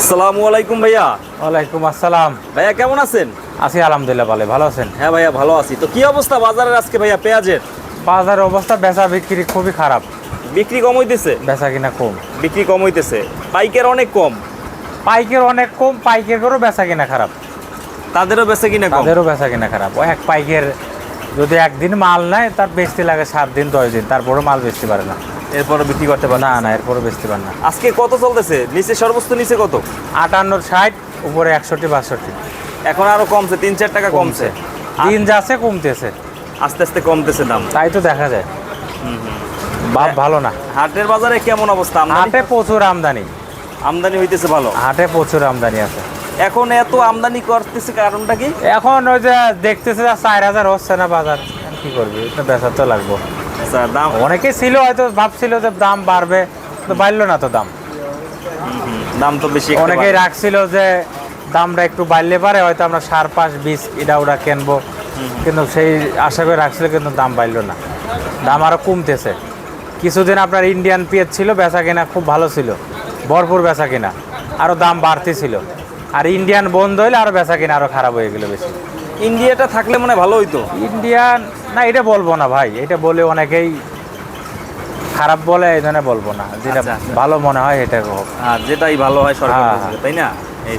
আসসালামু আলাইকুম ভাইয়া। ওয়ালাইকুম আসসালাম। ভাইয়া কেমন আছেন? আছি আলহামদুলিল্লাহ ভালো ভালো আছেন? হ্যাঁ ভাইয়া ভালো আছি। তো কি অবস্থা বাজারের আজকে ভাইয়া পেঁয়াজের? বাজারের অবস্থা বেচা বিক্রি খুবই খারাপ। বিক্রি কম হইতেছে? বেচা কিনা কম। বিক্রি কম হইতেছে। পাইকের অনেক কম? পাইকের অনেক কম পাইকেরও বেচা কিনা খারাপ। তাদেরও বেচে কিনা তাদেরও বেচা কিনা খারাপ। ও এক পাইকের যদি একদিন মাল নেয় তার বেচতে লাগে সাত দিন দশ দিন তারপরে মাল বেচতে পারে না। এরপরে বিক্রি করতে পারে না না এরপরে বেচতে পারে না। আজকে কত চলতেছে? নিচে সর্বোচ্চ নিচে কত? আটান্ন ষাট উপরে একষট্টি বাষট্টি। এখন আরও কমছে তিন চার টাকা কমছে। দিন যাচ্ছে কমতেছে। আস্তে আস্তে কমতেছে দাম। তাই তো দেখা যায়। বাপ ভালো না। হাটের বাজারে কেমন অবস্থা? হাটে প্রচুর আমদানি। আমদানি হইতেছে ভালো। হাটে প্রচুর আমদানি আছে। এখন এত আমদানি করতেছে কারণটা কি? এখন ওই যে দেখতেছে চার হাজার হচ্ছে না বাজার। কি করবি? এটা বেচা তো লাগবো। আচ্ছা, দাম অনেকে ছিল হয়তো ভাবছিল যে দাম বাড়বে তো বাড়লো না তো দাম। দাম তো বেশি অনেকেই। রাখছিল যে দামটা একটু বাড়লে পারে হয়তো আমরা সার পাশ বীজ এটা ওটা কিনবো। কিন্তু সেই আশা করে রাখছিল কিন্তু দাম বাড়লো না। দাম আরও কমতেছে। কিছুদিন আপনার ইন্ডিয়ান পেঁয়াজ ছিল বেচা কিনা খুব ভালো ছিল। ভরপুর বেচা কিনা। আরও দাম বাড়তেছিল। আর ইন্ডিয়ান বন্ধ হইলে আরও বেচা কিনা আরও খারাপ হয়ে গেলো বেশি। ইন্ডিয়াটা থাকলে মনে ভালো হইতো। ইন্ডিয়ান না এটা বলব না ভাই। এটা বলে অনেকেই খারাপ বলে এই জন্য বলব না। যেটা আচ্ছা, আচ্ছা। ভালো মনে হয় এটা হোক। আর যেটাই ভালো হয় সরকার হ্যাঁ, তাই না? এই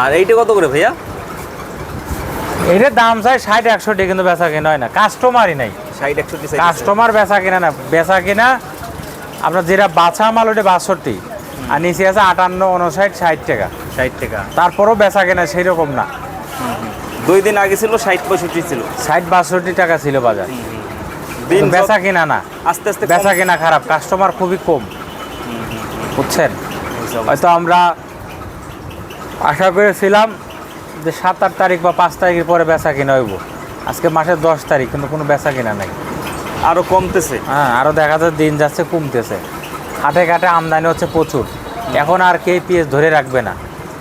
আর এইটা কত করে ভাইয়া? এটার দাম চাই ষাট একশোটি কিন্তু বেচা কিনা হয় না। কাস্টমারই নাই। ষাট একষট্টি কাস্টমার বেচা কিনা না। বেচা কিনা আপনার যেটা বাছা মাল ওটা বাষট্টি। আর নিচে আছে আটান্ন উনষাট ষাট টাকা। ষাট টাকা। তারপরও বেচা কিনা সেই রকম না দুই দিন আগে ছিল ষাট পঁয়ষট্টি ছিল। ষাট বাষট্টি টাকা ছিল বাজার। দিন বেচা কিনা না। আস্তে আস্তে বেচা কিনা খারাপ কাস্টমার খুবই কম। বুঝছেন? হয়তো আমরা আশা করেছিলাম যে সাত আট তারিখ বা পাঁচ তারিখের পরে বেচা কিনা হইব। আজকে মাসের দশ তারিখ কিন্তু কোনো বেচা কিনা নাই। আরও কমতেছে। হ্যাঁ আরও দেখা যায় দিন যাচ্ছে কমতেছে। হাটে ঘাটে আমদানি হচ্ছে প্রচুর। এখন আর কে পিএস ধরে রাখবে না।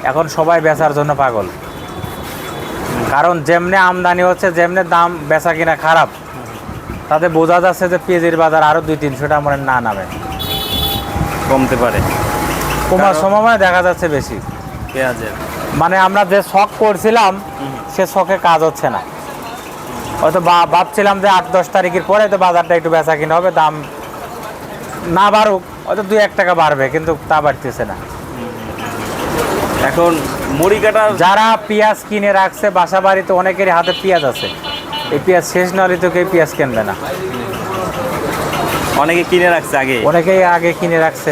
এখন সবাই বেচার জন্য পাগল। কারণ যেমনি আমদানি হচ্ছে যেমনি দাম বেচা কিনা খারাপ তাতে বোঝা যাচ্ছে যে পেঁয়াজের বাজার আরও দুই তিনশোটা মনে না নামে। কমতে পারে। কমার সময় দেখা যাচ্ছে বেশি। পেঁয়াজের। মানে আমরা যে শখ করছিলাম সে শখে কাজ হচ্ছে না। হয়তো বা- ভাবছিলাম যে আট দশ তারিখের পরে তো বাজারটা একটু বেচা কিনা হবে দাম না বাড়ুক হয়তো দুই এক টাকা বাড়বে কিন্তু তা বাড়তেছে না। এখন মুড়ি কাটা যারা পেঁয়াজ কিনে রাখছে বাসা বাড়িতে অনেকেরই হাতে পেঁয়াজ আছে। এই পেঁয়াজ শেষ না হলে তো কেউ পেঁয়াজ কিনবে না। অনেকে কিনে রাখছে আগে। অনেকেই আগে কিনে রাখছে।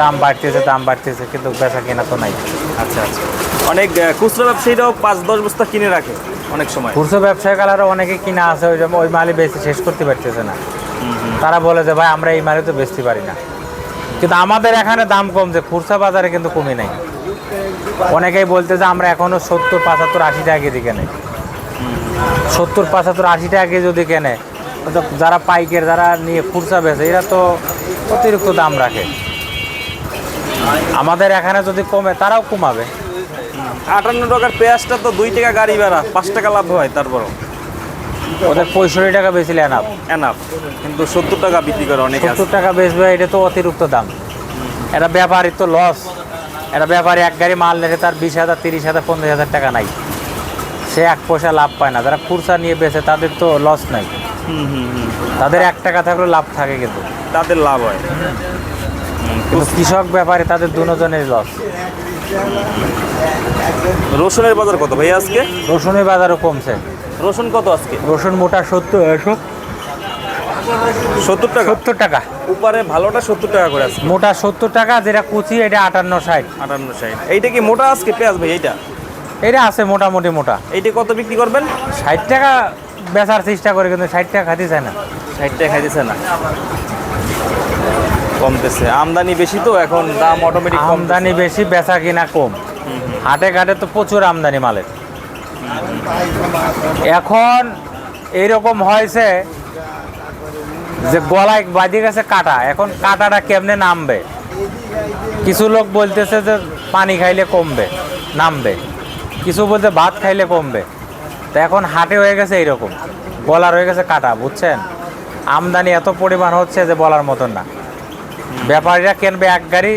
দাম বাড়তেছে দাম বাড়তেছে কিন্তু বেচা কেনা তো নাই। আচ্ছা আচ্ছা। অনেক খুচরো ব্যবসায়ীরাও পাঁচ দশ বস্তা কিনে রাখে অনেক সময়। খুচরো ব্যবসায়ী কালারও অনেকে কিনা আছে ওই জন্য ওই মালই বেশি শেষ করতে পারতেছে না। তারা বলে যে ভাই আমরা এই মালে তো বেচতে পারি না। কিন্তু আমাদের এখানে দাম কমছে খুচরা বাজারে কিন্তু কমে নাই। অনেকেই বলতে যে আমরা এখনও সত্তর পঁচাত্তর আশি টাকা কেজি কেনে। সত্তর পঁচাত্তর আশি টাকা কেজি যদি কেনে যারা পাইকের যারা নিয়ে খুচরা বেচে এরা তো অতিরিক্ত দাম রাখে। আমাদের এখানে যদি কমে তারাও কমাবে। আটান্ন টাকার পেঁয়াজটা তো দুই টাকা গাড়ি ভাড়া পাঁচ টাকা লাভ হয় তারপরও। ওদের পঁয়ষট্টি টাকা বেশি এনাফ এনাফ কিন্তু সত্তর টাকা বিক্রি করে অনেক সত্তর টাকা বেচবে এটা তো অতিরিক্ত দাম। এটা ব্যাপারই তো লস এটা ব্যাপারে এক গাড়ি মাল নেছে তার বিশ হাজার তিরিশ হাজার পঞ্চাশ হাজার টাকা নাই। সে এক পয়সা লাভ পায় না। যারা খুরসা নিয়ে বেচে তাদের তো লস নাই। তাদের এক টাকা থাকলে লাভ থাকে কিন্তু। তাদের লাভ হয়। কিন্তু কৃষক ব্যাপারে তাদের দুজনের লস রসুনের বাজার কত ভাই আজকে? রসুনের বাজারও কমছে। রসুন কত আজকে? রসুন মোটা সত্তর একশো। সত্তর টাকা? সত্তর টাকা। উপরে ভালোটা সত্তর টাকা করে আছে মোটা সত্তর টাকা যেটা কুচি এটা আটান্ন ষাট। আটান্ন ষাট। এইটা কি মোটা আজকে পেঁয়াজ ভাই এইটা? এটা আছে মোটামুটি মোটা। এইটা কত বিক্রি করবেন? ষাট টাকা বেচার চেষ্টা করে কিন্তু ষাট টাকা খাইতে চায় না। ষাট টাকা খাইতেছে না। কমতেছে। আমদানি বেশি তো এখন দাম অটোমেটিক আমদানি বেশি বেচা কিনা কম। হাটে ঘাটে তো প্রচুর আমদানি মালের। এখন এইরকম হয়েছে যে গলায় বাঁধে গেছে কাটা। এখন কাটাটা কেমনে নামবে? কিছু লোক বলতেছে যে পানি খাইলে কমবে, নামবে। কিছু বলতে ভাত খাইলে কমবে। তো এখন হাটে হয়ে গেছে এইরকম। বলার হয়ে গেছে কাটা, বুঝছেন? আমদানি এত পরিমাণ হচ্ছে যে বলার মতন না। ব্যাপারীরা কিনবে এক গাড়ি,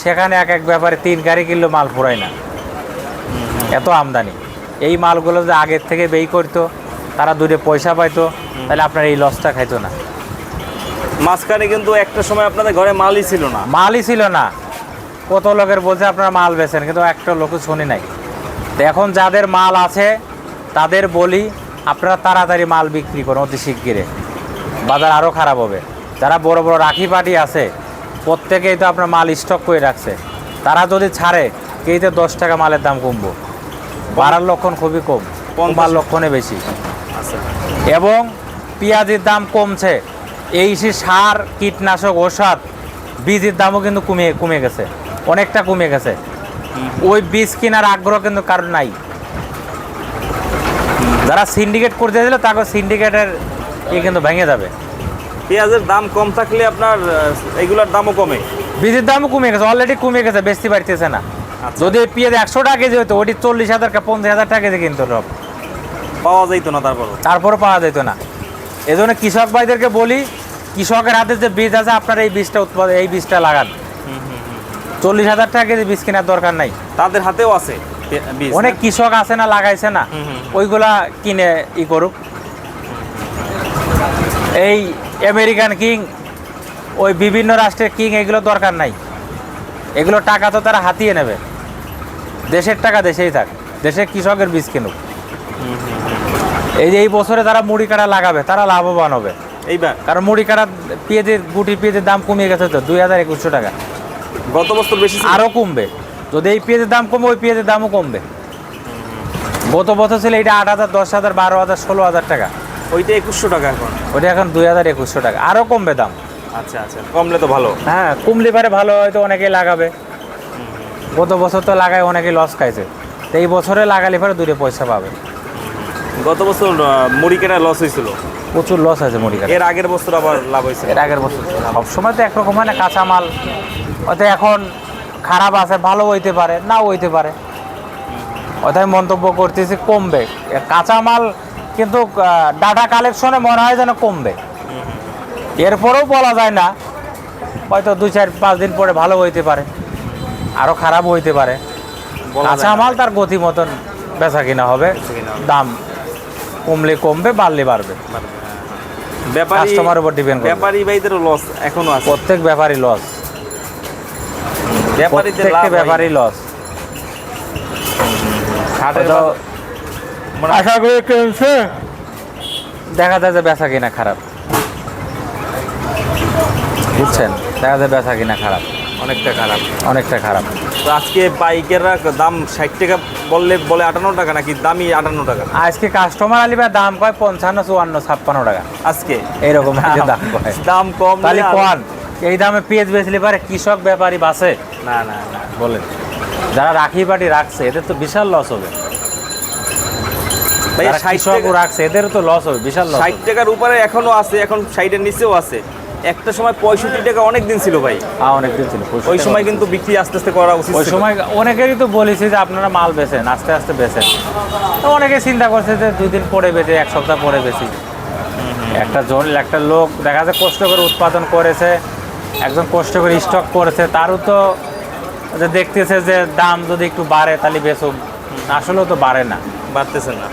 সেখানে এক এক ব্যাপারে তিন গাড়ি কিনলো, মাল ফুরায় না। এত আমদানি। এই মালগুলো যে আগের থেকে বেই করতো, তারা দূরে পয়সা পাইতো, তাহলে আপনার এই লসটা খাইতো না। মাঝখানে কিন্তু একটা সময় আপনাদের ঘরে মালই ছিল না। মালই ছিল না। কত লোকের বলছে আপনারা মাল বেছেন কিন্তু একটা লোক শুনি নাই। তো এখন যাদের মাল আছে তাদের বলি আপনারা তাড়াতাড়ি মাল বিক্রি করুন অতি শিগগিরে বাজার আরও খারাপ হবে। যারা বড় বড় রাখি পাটি আছে প্রত্যেকেই তো আপনার মাল স্টক করে রাখছে। তারা যদি ছাড়ে কেইতে দশ টাকা মালের দাম কমবো। বাড়ার লক্ষণ খুবই কম কমার লক্ষণে বেশি। আচ্ছা। এবং পেঁয়াজের দাম কমছে। এই সে সার কীটনাশক ওষুধ বীজের দামও কিন্তু কমে কমে গেছে। অনেকটা কমে গেছে। ওই বীজ কেনার আগ্রহ কিন্তু কারণ নাই। যারা সিন্ডিকেট করতে দিল তাকে সিন্ডিকেটের ইয়ে কিন্তু ভেঙে যাবে। পেঁয়াজের দাম কম থাকলে আপনার এগুলার দামও কমে। বীজের দামও কমে গেছে অলরেডি কমে গেছে বেচতে পারতেছে না। আচ্ছা। যদি পেঁয়াজ একশো টাকা কেজি হতো ওটি চল্লিশ হাজার কা পঞ্চাশ হাজার টাকা কেজি কিন্তু সব। পাওয়া যাইতো না তারপর তারপরও পাওয়া যেত না। এজন্য কৃষক ভাইদেরকে বলি কৃষকের হাতে যে বীজ আছে আপনার এই বীজটা উৎপাদন এই বীজটা লাগান। চল্লিশ হাজার টাকা কেজি বীজ কেনার দরকার নাই। তাদের হাতেও আছে অনেক কৃষক আছে না লাগাইছে না। ওইগুলা কিনে ই করুক। এই আমেরিকান কিং ওই বিভিন্ন রাষ্ট্রের কিং এগুলো দরকার নাই। এগুলো টাকা তো তারা হাতিয়ে নেবে। দেশের টাকা দেশেই থাক দেশের কৃষকের বীজ কিনুক। এই যে এই বছরে তারা মুড়ি কাটা লাগাবে তারা লাভবান হবে। এইবার। কারণ মুড়ি কাটা পেঁয়াজের গুটি পেঁয়াজের দাম কমিয়ে গেছে তো দুই হাজার একুশশো টাকা। গত বছর বেশি আরও কমবে। যদি এই পেঁয়াজের দাম কমবে ওই পেঁয়াজের দামও কমবে। গত বছর ছিল এটা আট হাজার দশ হাজার বারো হাজার ষোলো হাজার টাকা। ওইটা একুশশো টাকা এখন। ওটা এখন দুই হাজার একুশশো টাকা। আরও কমবে দাম। আচ্ছা আচ্ছা কমলে তো ভালো। হ্যাঁ কমলে পারে ভালো হয়তো অনেকেই লাগাবে। গত বছর তো লাগায় অনেকেই লস খাইছে। তো এই বছরে লাগালে পরে দুটো পয়সা পাবে। গত বছর মুড়ি কেনা লস হয়েছিল। প্রচুর লস আছে মুড়ি এর আগের বছর আবার লাভ হয়েছিল এর আগের বছর। সবসময় তো একরকম হয় না কাঁচামাল। হয়তো এখন খারাপ আছে ভালো হইতে পারে নাও হইতে পারে। আমি মন্তব্য করতেছি কমবে। কাঁচামাল কিন্তু ডাটা কালেকশনে মনে হয় যেন কমবে। এরপরেও বলা যায় না। হয়তো দুই চার পাঁচ দিন পরে ভালো হইতে পারে আরও খারাপ হইতে পারে। কাঁচামাল তার গতি মতন বেচা কিনা হবে। দাম কমলে কমবে বাড়লে বাড়বে। ব্যাপারী কাস্টমার উপর ডিপেন্ড করে ব্যাপারী ভাইদের লস এখনও আছে। প্রত্যেক ব্যাপারী লস ব্যাপারীদের লাভ ব্যাপারী ব্যাপারই লস বাজার- মানে আশা করি কিনছে দেখা যায় যে বেচা কিনা খারাপ। বুঝছেন? দেখা যায় বেচা কিনা খারাপ। অনেকটা খারাপ। অনেকটা খারাপ। তো আজকে বাইকেররা দাম ষাট টাকা বললে বলে আটান্ন টাকা নাকি দামই আটান্ন টাকা? আজকে কাস্টমার আলিবা দাম কয় পঞ্চান্ন চুয়ান্ন ছাপ্পান্ন টাকা। আজকে? এইরকম আজকে দাম কয়। দাম কম তাহলে নিয়ে কোন এই দামে পেঁয়াজ বেচলে পারে কৃষক ব্যাপারী বাসে? না না না। বলেন। যারা রাখি পাটি রাখছে এদের তো বিশাল লস হবে। ভাই টাকা রাখছে এদের তো লস হবে বিশাল লস ষাট টাকার উপরে এখনও আছে এখন ষাটের নিচেও আছে। একটা সময় পঁয়ষট্টি টাকা অনেক দিন ছিল ভাই। অনেক দিন ছিল ওই সময় কিন্তু বিক্রি আস্তে আস্তে করা উচিত ওই সময় অনেকেরই তো বলেছি যে আপনারা মাল বেচেন আস্তে আস্তে বেচেন। তো অনেকে চিন্তা করছে যে দুই দিন পরে বেচে এক সপ্তাহ পরে বেশি একটা জন একটা লোক দেখা যায় কষ্ট করে উৎপাদন করেছে একজন কষ্ট করে স্টক করেছে তারও তো যে দেখতেছে যে দাম যদি একটু বাড়ে তাহলে বেচুক। আসলেও তো বাড়ে না। বাড়তেছে না।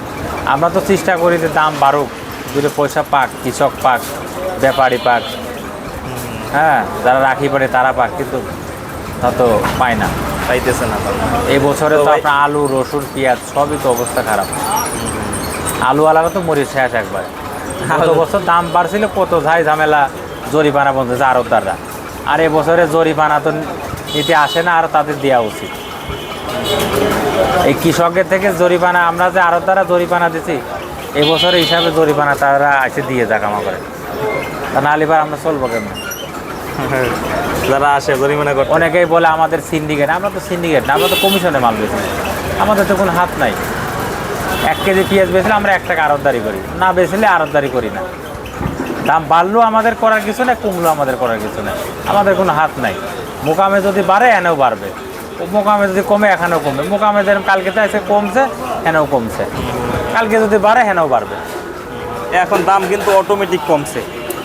আমরা তো চেষ্টা করি যে দাম বাড়ুক। দুটো পয়সা পাক কৃষক পাক ব্যাপারী পাক। হ্যাঁ যারা রাখি পড়ে তারা পাক কিন্তু তা তো পায় না। পাইতেছে না এই বছরে তো আপনার আলু রসুন পেঁয়াজ সবই তো অবস্থা খারাপ। আলু আলাদা তো মরিচ শেষ একবার। গত বছর দাম বাড়ছিল কত ঝাই ঝামেলা জরিপানা বলতেছে আরবদাররা। আর এ বছরে জরিপানা তো নিতে আসে না আর তাদের দেওয়া উচিত। এই কৃষকের থেকে জরিপানা আমরা যে আরবদারা জরিপানা দিছি এই বছরের হিসাবে জরিপানা তারা এসে দিয়ে যাক আমা করে তা না এবার আমরা চলবো কেমন? যারা আসে জরিমানা করতে। অনেকেই বলে আমাদের সিন্ডিকেট আমরা তো সিন্ডিকেট না আমরা তো কমিশনে মাল বেচি। আমাদের তো কোনো হাত নাই। এক কেজি পেঁয়াজ বেচলে আমরা এক টাকা আড়তদারি করি না বেচলে আড়তদারি করি না। দাম বাড়লেও আমাদের করার কিছু নেই কমলেও আমাদের করার কিছু নেই। আমাদের কোনো হাত নাই। মোকামে যদি বাড়ে এনেও বাড়বে। মোকামে যদি কমে এখানেও কমবে। মোকামে যেরকম কালকে তো এসে কমছে হেনেও কমছে। কালকে যদি বাড়ে হেনেও বাড়বে। এখন দাম কিন্তু অটোমেটিক কমছে।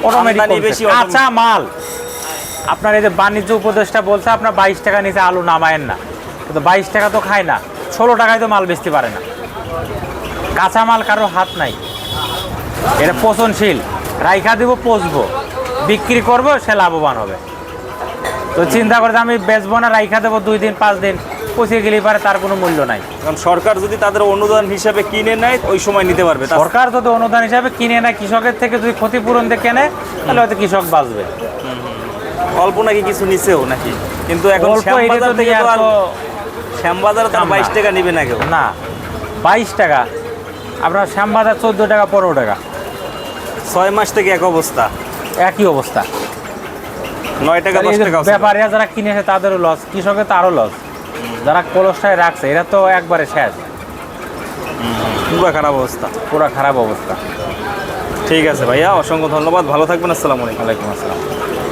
অটোমেটিক বেশি কাঁচা মাল। আপনার এই যে বাণিজ্য উপদেষ্টা বলছে আপনার বাইশ টাকা নিচে আলু নামায়েন না। কিন্তু বাইশ টাকা তো খায় না ষোলো টাকায় তো মাল বেচতে পারে না। কাঁচা মাল কারও হাত নাই। এটা পচনশীল। রাইখা দিব পচবো। বিক্রি করব সে লাভবান হবে। তো চিন্তা করে আমি বেচবো না রাইখা দেবো দুই দিন পাঁচ দিন পচিয়ে গেলে পারে তার কোনো মূল্য নাই। কারণ সরকার যদি তাদের অনুদান হিসাবে কিনে নেয় ওই সময় নিতে পারবে। সরকার যদি অনুদান হিসাবে কিনে নেয় কৃষকের থেকে যদি ক্ষতিপূরণ দিয়ে কেনে তাহলে হয়তো কৃষক বাঁচবে। অল্প নাকি কিছু নিছেও নাকি? কিন্তু এখন শ্যামবাজার থেকে তো আর তো শ্যামবাজারে। না। বাইশ টাকা নিবে না কেউ। না বাইশ টাকা। আপনার শ্যামবাজার চোদ্দ টাকা পনেরো টাকা। ছয় মাস থেকে এক অবস্থা। একই অবস্থা। নয় টাকা দশ টাকা আছে। ব্যাপারীরা যারা কিনেছে তাদেরও লস কৃষকের তারও লস যারা কলসটায় রাখছে এরা তো একবারে শেষ। পুরো খারাপ অবস্থা। পুরো খারাপ অবস্থা। ঠিক আছে ভাইয়া অসংখ্য ধন্যবাদ। ভালো থাকবেন আসসালামু আলাইকুম। ওয়ালাইকুম আসসালাম।